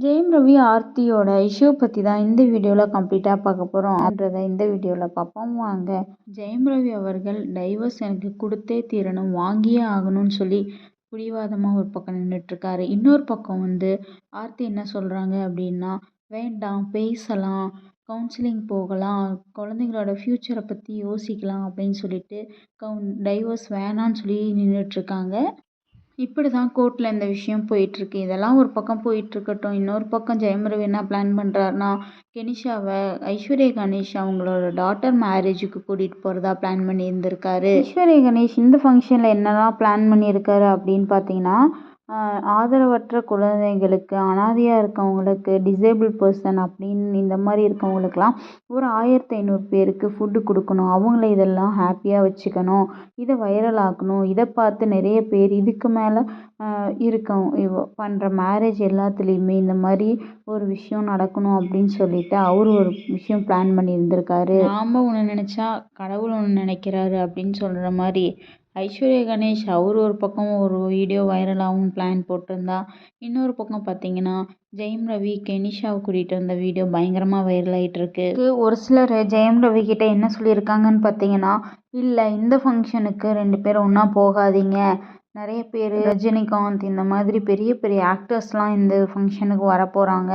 Jayam Ravi ஆர்த்தியோட issue பற்றி தான் இந்த வீடியோவில் கம்ப்ளீட்டாக பார்க்க போகிறோம் அப்படின்றத இந்த வீடியோவில் பார்ப்போம். வாங்க. ஜெயம் ரவி அவர்கள் டைவர்ஸ் எனக்கு கொடுத்தே தீரணும் வாங்கியே ஆகணும்னு சொல்லி பிடிவாதமாக ஒரு பக்கம் நின்றுட்டுருக்காரு இன்னொரு பக்கம் வந்து ஆர்த்தி என்ன சொல்கிறாங்க அப்படின்னா வேண்டாம் பேசலாம் கவுன்சிலிங் போகலாம் குழந்தைங்களோட ஃப்யூச்சரை பற்றி யோசிக்கலாம் அப்படின்னு சொல்லிட்டு கவுன் டைவர்ஸ் வேணான்னு சொல்லி நின்றுட்டுருக்காங்க இப்படி தான் கோர்ட்டில் இந்த விஷயம் போயிட்டுருக்கு. இதெல்லாம் ஒரு பக்கம் போயிட்டுருக்கட்டும். இன்னொரு பக்கம் ஜெயம் என்ன பிளான் பண்ணுறாருனா கெனிஷாவை ஐஸ்வர்யா கணேஷ் அவங்களோட டாட்டர் மேரேஜுக்கு கூட்டிகிட்டு போகிறதா பிளான் பண்ணியிருந்திருக்காரு. ஐஸ்வர்யா கணேஷ் இந்த ஃபங்க்ஷனில் என்னெல்லாம் பிளான் பண்ணியிருக்காரு அப்படின்னு பார்த்தீங்கன்னா ஆதரவற்ற குழந்தைங்களுக்கு அனாதையாக இருக்கவங்களுக்கு டிசேபிள் பர்சன் அப்படின்னு இந்த மாதிரி இருக்கவங்களுக்குலாம் ஒரு ஆயிரத்தி ஐநூறு பேருக்கு ஃபுட்டு கொடுக்கணும். அவங்கள இதெல்லாம் ஹாப்பியாக வச்சுக்கணும். இதை வைரல் ஆக்கணும். இதை பார்த்து நிறைய பேர் இதுக்கு மேலே இருக்கவங்க இவ பண்ணுற மேரேஜ் எல்லாத்துலேயுமே இந்த மாதிரி ஒரு விஷயம் நடக்கணும் அப்படின்னு சொல்லிட்டு அவர் ஒரு விஷயம் பிளான் பண்ணியிருந்திருக்காரு. நாம் ஒன்று நினச்சா கடவுள் ஒன்று நினைக்கிறாரு அப்படின்னு சொல்கிற மாதிரி ஐஸ்வர்யா கணேஷ் அவர் ஒரு பக்கம் ஒரு வீடியோ வைரலாகவும் பிளான் போட்டிருந்தா இன்னொரு பக்கம் பார்த்தீங்கன்னா ஜெயம் ரவி கெனிஷாவை கூட்டிகிட்டு வந்த வீடியோ பயங்கரமாக வைரல் ஆகிட்டுருக்கு ஒரு சிலர் ஜெயம் ரவி கிட்ட என்ன சொல்லியிருக்காங்கன்னு பார்த்தீங்கன்னா இல்லை இந்த ஃபங்க்ஷனுக்கு ரெண்டு பேரும் ஒன்றா போகாதீங்க. நிறைய பேர் ரஜினிகாந்த் இந்த மாதிரி பெரிய பெரிய ஆக்டர்ஸ்லாம் இந்த ஃபங்க்ஷனுக்கு வர போகிறாங்க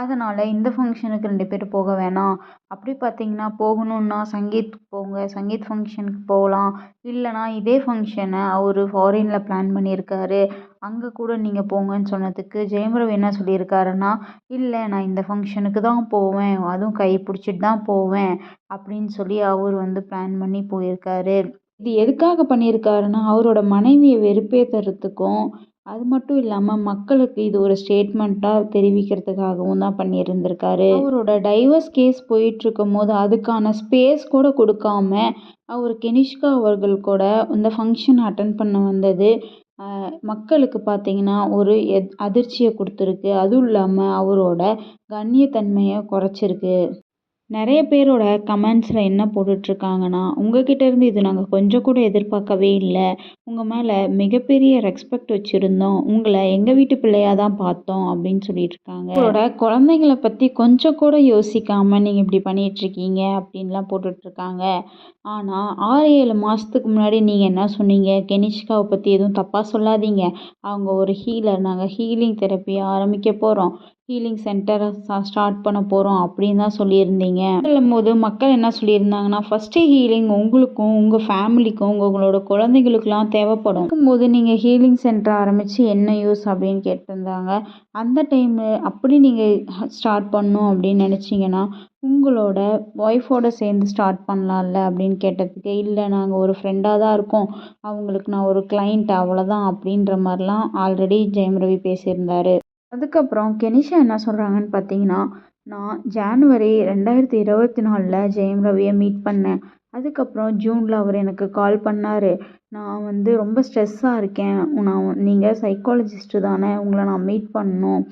அதனால் இந்த ஃபங்க்ஷனுக்கு ரெண்டு பேர் போக வேணாம். அப்படி பார்த்தீங்கன்னா போகணுன்னா சங்கீத் போங்க சங்கீத் ஃபங்க்ஷனுக்கு போகலாம். இல்லைனா இதே ஃபங்க்ஷனை அவர் ஃபாரினில் பிளான் பண்ணியிருக்காரு. அங்கே கூட நீங்கள் போங்கன்னு சொன்னதுக்கு ஜெயம் ரவி என்ன சொல்லியிருக்காருன்னா இல்லை நான் இந்த ஃபங்க்ஷனுக்கு தான் போவேன். அதுவும் கை பிடிச்சிட்டு தான் போவேன். அப்படின்னு சொல்லி அவர் வந்து பிளான் பண்ணி போயிருக்காரு. இது எதுக்காக பண்ணியிருக்காருன்னா அவரோட மனைவியை வெறுப்பேற்றுறதுக்கும் அது மட்டும் இல்லாமல் மக்களுக்கு இது ஒரு ஸ்டேட்மெண்ட்டாக தெரிவிக்கிறதுக்காகவும் தான் பண்ணியிருந்திருக்காரு. அவரோட டைவர்ஸ் கேஸ் போயிட்டுருக்கும் போது அதுக்கான ஸ்பேஸ் கூட கொடுக்காம அவர் கெனிஷ்கா அவர்கள் கூட இந்த ஃபங்க்ஷன் அட்டன் பண்ண வந்தது மக்களுக்கு பார்த்தீங்கன்னா ஒரு எத் அதிர்ச்சியை கொடுத்துருக்கு. அதுவும் இல்லாமல் அவரோட கண்ணியத்தன்மையை குறைச்சிருக்கு. நிறைய பேரோட கமெண்ட்ஸில் என்ன போட்டுட்ருக்காங்கன்னா உங்ககிட்ட இருந்து இது நாங்கள் கொஞ்சம் கூட எதிர்பார்க்கவே இல்லை. உங்கள் மேலே மிகப்பெரிய ரெஸ்பெக்ட் வச்சுருந்தோம். உங்களை எங்கள் வீட்டு பிள்ளையாக தான் பார்த்தோம். அப்படின்னு சொல்லிட்டு இருக்காங்க உங்களோட குழந்தைங்கள பற்றி கொஞ்சம் கூட யோசிக்காமல் நீங்கள் இப்படி பண்ணிகிட்ருக்கீங்க அப்படின்லாம் போட்டுட்ருக்காங்க. ஆனால் ஆறு ஏழு மாதத்துக்கு முன்னாடி நீங்கள் என்ன சொன்னீங்க? கெனிஷ்காவை பற்றி எதுவும் தப்பாக சொல்லாதீங்க. அவங்க ஒரு ஹீலர் நாங்கள் ஹீலிங் தெரப்பி ஆரம்பிக்க போகிறோம் ஹீலிங் சென்டரை ஸ்டார்ட் பண்ண போகிறோம் அப்படின்னு தான் சொல்லியிருந்தீங்க. போது மக்கள் என்ன சொல்லியிருந்தாங்கன்னா ஃபஸ்ட்டு ஹீலிங் உங்களுக்கும் உங்கள் ஃபேமிலிக்கும் உங்களோட குழந்தைகளுக்கெல்லாம் தேவைப்படும். போது நீங்கள் ஹீலிங் சென்டர் ஆரம்பித்து என்ன யூஸ் அப்படின்னு கேட்டிருந்தாங்க. அந்த டைமு அப்படி நீங்கள் ஸ்டார்ட் பண்ணும் அப்படின்னு நினச்சிங்கன்னா உங்களோட ஒய்ஃபோட சேர்ந்து ஸ்டார்ட் பண்ணலாம்ல அப்படின்னு கேட்டதுக்கு இல்லை நாங்கள் ஒரு ஃப்ரெண்டாக தான் இருக்கோம். அவங்களுக்கு நான் ஒரு கிளைண்ட் அவ்வளோதான் அப்படின்ற மாதிரிலாம் ஆல்ரெடி ஜெயம் ரவி பேசியிருந்தாரு. அதுக்கப்புறம் கெனிஷா என்ன சொல்கிறாங்கன்னு பார்த்தீங்கன்னா நான் ஜான்வரி ரெண்டாயிரத்தி இருபத்தி நாலில் ஜெயம் ரவியை மீட் பண்ணேன். அதுக்கப்புறம் ஜூனில் அவர் எனக்கு கால் பண்ணார். நான் வந்து ரொம்ப ஸ்ட்ரெஸ்ஸாக இருக்கேன். நான் நீங்கள் சைக்காலஜிஸ்ட்டு தானே உங்களை நான் மீட் பண்ணணும்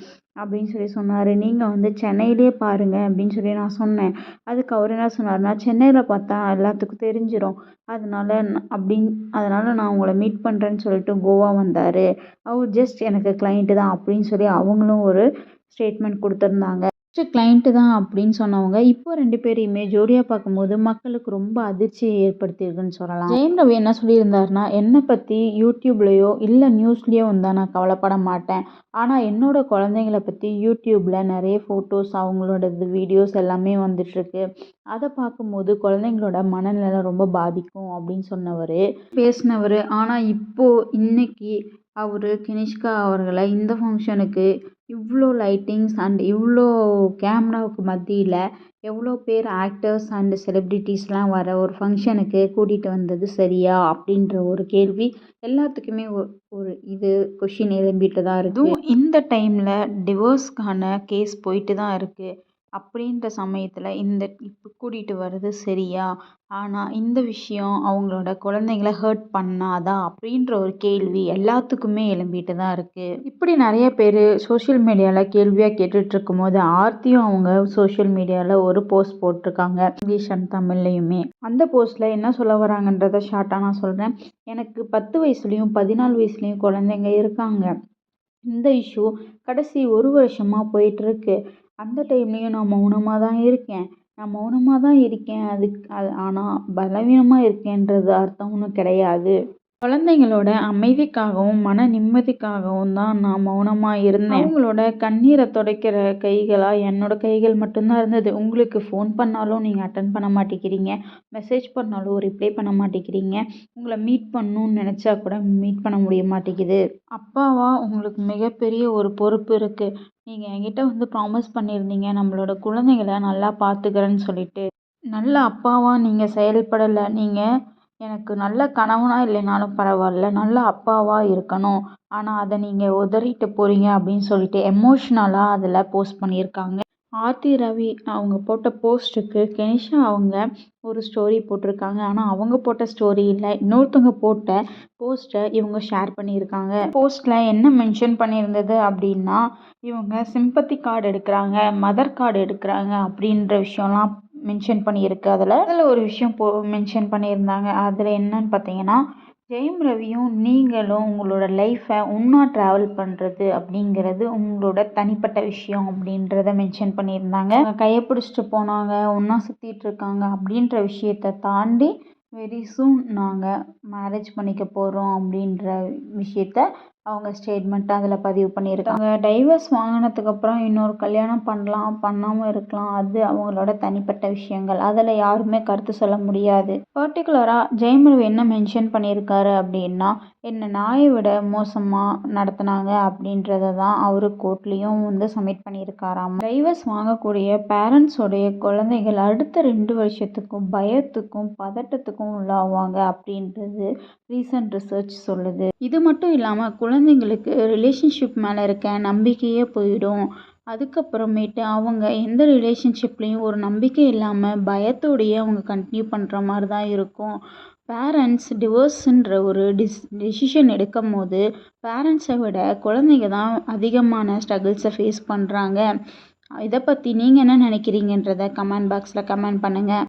அப்படின்னு சொல்லி சொன்னார். நீங்கள் வந்து சென்னையிலே பாருங்கள் அப்படின்னு சொல்லி நான் சொன்னேன். அதுக்கு அவர் என்ன சொன்னார்னா சென்னையில் பார்த்தா எல்லாத்துக்கும் தெரிஞ்சிடும் அதனால் அப்படின் அதனால் நான் உங்களை மீட் பண்ணுறேன்னு சொல்லிட்டு கோவா வந்தார். அவர் ஜஸ்ட் எனக்கு கிளைண்ட்டு தான் அப்படின்னு சொல்லி அவங்களும் ஒரு ஸ்டேட்மெண்ட் கொடுத்துருந்தாங்க. ஃபஸ்ட்டு கிளைண்ட்டு தான் அப்படின்னு சொன்னவங்க இப்போ ரெண்டு பேரையுமே ஜோடியாக பார்க்கும்போது மக்களுக்கு ரொம்ப அதிர்ச்சியை ஏற்படுத்தியிருக்குன்னு சொல்லலாம். ஜெயம் ரவி என்ன சொல்லியிருந்தாருன்னா என்னை பற்றி யூடியூப்லேயோ இல்லை நியூஸ்லேயோ வந்தால் நான் கவலைப்பட மாட்டேன். ஆனால் என்னோடய குழந்தைங்கள பற்றி யூடியூப்பில் நிறைய ஃபோட்டோஸ் அவங்களோடது வீடியோஸ் எல்லாமே வந்துட்டுருக்கு. அதை பார்க்கும்போது குழந்தைங்களோட மனநிலை ரொம்ப பாதிக்கும் அப்படின்னு சொன்னவர். பேசினவர் ஆனால் இப்போது இன்றைக்கி அவர் கினிஷ்கா அவர்களை இந்த ஃபங்க்ஷனுக்கு இவ்வளோ லைட்டிங்ஸ் அண்ட் இவ்வளோ கேமராவுக்கு மத்தியில் எவ்வளோ பேர் ஆக்டர்ஸ் அண்டு செலிப்ரிட்டிஸ்லாம் வர ஒரு ஃபங்க்ஷனுக்கு கூட்டிகிட்டு வந்தது சரியா? அப்படின்ற ஒரு கேள்வி எல்லாத்துக்குமே ஒரு இது கொஷின் எழும்பிட்டு தான் இருக்குது இந்த டைமில் டிவோர்ஸ்க்கான கேஸ் போயிட்டு தான் இருக்குது அப்படின்ற சமயத்தில் இந்த இப்போ கூட்டிகிட்டு வர்றது சரியா? ஆனால் இந்த விஷயம் அவங்களோட குழந்தைங்கள ஹர்ட் பண்ணாதா? அப்படின்ற ஒரு கேள்வி எல்லாத்துக்குமே எழும்பிட்டு தான் இருக்குது இப்படி நிறைய பேர் சோஷியல் மீடியாவில் கேள்வியாக கேட்டுட்ருக்கும் போது ஆர்த்தியும் அவங்க சோஷியல் மீடியாவில் ஒரு போஸ்ட் போட்டிருக்காங்க. இங்கிலீஷ் அண்ட் தமிழ்லையுமே. அந்த போஸ்ட்டில் என்ன சொல்ல வராங்கன்றதை ஷார்ட்டாக நான் சொல்கிறேன் எனக்கு பத்து வயசுலேயும் பதினாலு வயசுலேயும் குழந்தைங்க இருக்காங்க. இந்த இஷ்யூ கடைசி ஒரு வருஷமாக போயிட்டுருக்கு அந்த டைம்லேயும் நான் மௌனமாக தான் இருக்கேன். நான் மௌனமாக தான் இருக்கேன். அதுக்கு அது ஆனால் பலவீனமாக இருக்கேன்றது அர்த்தம் ஒன்றும் கிடையாது. குழந்தைங்களோட அமைதிக்காகவும் மன நிம்மதிக்காகவும் தான் நான் மௌனமாக இருந்தேன். அவங்களோட கண்ணீரை துடைக்கிற கைகளாக என்னோட கைகள் மட்டும்தான் இருந்தது. உங்களுக்கு ஃபோன் பண்ணாலும் நீங்கள் அட்டன் பண்ண மாட்டேங்கிறீங்க. மெசேஜ் பண்ணாலும் ரிப்ளை பண்ண மாட்டேங்கிறீங்க. உங்களை மீட் பண்ணணும்னு நினச்சா கூட மீட் பண்ண முடிய மாட்டேங்குது. அப்பாவா உங்களுக்கு மிகப்பெரிய ஒரு பொறுப்பு இருக்குது நீங்கள் என்கிட்ட வந்து ப்ராமிஸ் பண்ணியிருந்தீங்க. நம்மளோட குழந்தைங்கள நல்லா பார்த்துக்கிறேன்னு சொல்லிட்டு. நல்ல அப்பாவாக நீங்கள் செயல்படலை. நீங்கள் எனக்கு நல்ல கணவனாக இல்லைனாலும் பரவாயில்ல நல்ல அப்பாவாக இருக்கணும். ஆனால் அதை நீங்கள் உதறிட்டு போகிறீங்க அப்படின்னு சொல்லிட்டு எமோஷ்னலாக அதில் போஸ்ட் பண்ணியிருக்காங்க. ஆர்த்தி ரவி அவங்க போட்ட போஸ்ட்டுக்கு கெனிஷா அவங்க ஒரு ஸ்டோரி போட்டிருக்காங்க. ஆனால் அவங்க போட்ட ஸ்டோரி இல்லை இன்னொருத்தவங்க போட்ட போஸ்ட்டை இவங்க ஷேர் பண்ணியிருக்காங்க. போஸ்ட்டில் என்ன மென்ஷன் பண்ணியிருந்தது அப்படின்னா இவங்க சிம்பத்தி கார்டு எடுக்கிறாங்க மதர் கார்டு எடுக்கிறாங்க அப்படின்ற விஷயம்லாம் மென்ஷன் பண்ணியிருக்கு அதில். அதில் ஒரு விஷயம் போ மென்ஷன் பண்ணியிருந்தாங்க. அதில் என்னன்னு பார்த்தீங்கன்னா ஜெயம் ரவியும் நீங்களும் உங்களோட லைஃப்பை ஒன்றா ட்ராவல் பண்ணுறது அப்படிங்கிறது உங்களோட தனிப்பட்ட விஷயம் அப்படின்றத மென்ஷன் பண்ணியிருந்தாங்க. கையை பிடிச்சிட்டு போனாங்க ஒன்றா சுற்றிட்டு இருக்காங்க அப்படின்ற விஷயத்தை தாண்டி வெரி சூன் நாங்கள் மேரேஜ் பண்ணிக்க போகிறோம் அப்படின்ற விஷயத்த அவங்க ஸ்டேட்மெண்ட்டை அதில் பதிவு பண்ணியிருக்காங்க. டைவர்ஸ் வாங்கினதுக்கப்புறம் இன்னொரு கல்யாணம் பண்ணலாம் பண்ணாமல் இருக்கலாம். அது அவங்களோட தனிப்பட்ட விஷயங்கள். அதில் யாருமே கருத்து சொல்ல முடியாது. பர்டிகுலராக ஜெயமரவி என்ன மென்ஷன் பண்ணியிருக்காரு அப்படின்னா என்னை நாயை விட மோசமாக நடத்துனாங்க அப்படின்றத தான் அவர் கோர்ட்லேயும் வந்து சப்மிட் பண்ணியிருக்காராம். டைவர்ஸ் வாங்கக்கூடிய பேரண்ட்ஸோடைய குழந்தைகள் அடுத்த ரெண்டு வருஷத்துக்கும் பயத்துக்கும் பதட்டத்துக்கும் உள்ளாவாங்க அப்படின்றது ரீசன்ட் ரிசர்ச் சொல்லுது. இது மட்டும் இல்லாமல் குழந்தைங்களுக்கு ரிலேஷன்ஷிப் மேலே இருக்க நம்பிக்கையே போயிடும். அதுக்கப்புறமேட்டு அவங்க எந்த ரிலேஷன்ஷிப்லேயும் ஒரு நம்பிக்கை இல்லாமல் பயத்தோடையே அவங்க கண்டினியூ பண்ணுற மாதிரி தான் இருக்கும். பேரண்ட்ஸ் டிவோர்ஸுன்ற ஒரு டிஸ் டெசிஷன் எடுக்கும் போது பேரண்ட்ஸை விட குழந்தைங்க தான் அதிகமான ஸ்ட்ரகிள்ஸை ஃபேஸ் பண்ணுறாங்க இதை பற்றி நீங்கள் என்ன நினைக்கிறீங்கன்றத கமெண்ட் பாக்ஸில் கமெண்ட் பண்ணுங்கள்